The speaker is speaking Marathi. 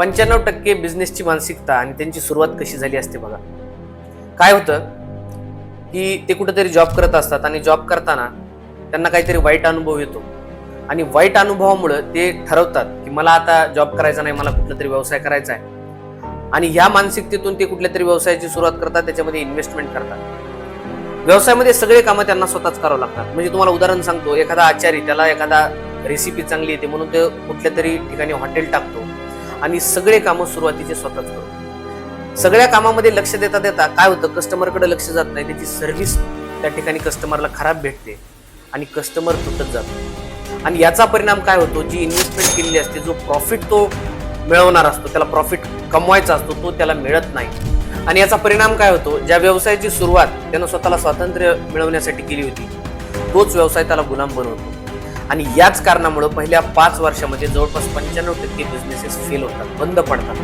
पंच्याण्णव टक्के बिझनेसची मानसिकता आणि त्यांची सुरुवात कशी झाली असते बघा. काय होतं? की ते कुठंतरी जॉब करत असतात आणि जॉब करताना त्यांना काहीतरी वाईट अनुभव येतो. आणि वाईट अनुभवामुळं ते ठरवतात की मला आता जॉब करायचा नाही मला कुठला तरी व्यवसाय करायचा आहे. आणि ह्या मानसिकतेतून ते कुठल्या तरी व्यवसायाची सुरुवात करतात त्याच्यामध्ये इन्व्हेस्टमेंट करतात. व्यवसायामध्ये सगळे कामं त्यांना स्वतःच करावं लागतात. म्हणजे तुम्हाला उदाहरण सांगतो एखादा आचारी त्याला एखादा रेसिपी चांगली येते म्हणून ते कुठल्या तरी ठिकाणी हॉटेल टाकतो. आणि सगळे कामं सुरुवातीचे स्वतःच करू. सगळ्या कामामध्ये लक्ष देता देता काय होतं? कस्टमरकडे लक्ष जात नाही. त्याची सर्व्हिस त्या ठिकाणी कस्टमरला खराब भेटते आणि कस्टमर तुटत जातो आणि याचा परिणाम काय होतो? जी इन्व्हेस्टमेंट केलेली असते जो प्रॉफिट तो मिळवणार असतो त्याला प्रॉफिट कमवायचा असतो तो त्याला मिळत नाही. आणि याचा परिणाम काय होतो? ज्या व्यवसायाची सुरुवात त्यानं स्वतःला स्वातंत्र्य मिळवण्यासाठी केली होती तोच व्यवसाय त्याला गुलाम बनवतो. आणि याच कारणामुळे पहिल्या पाच वर्षामध्ये जवळपास पंच्याण्णव टक्के बिझनेसेस फेल होतात बंद पडतात.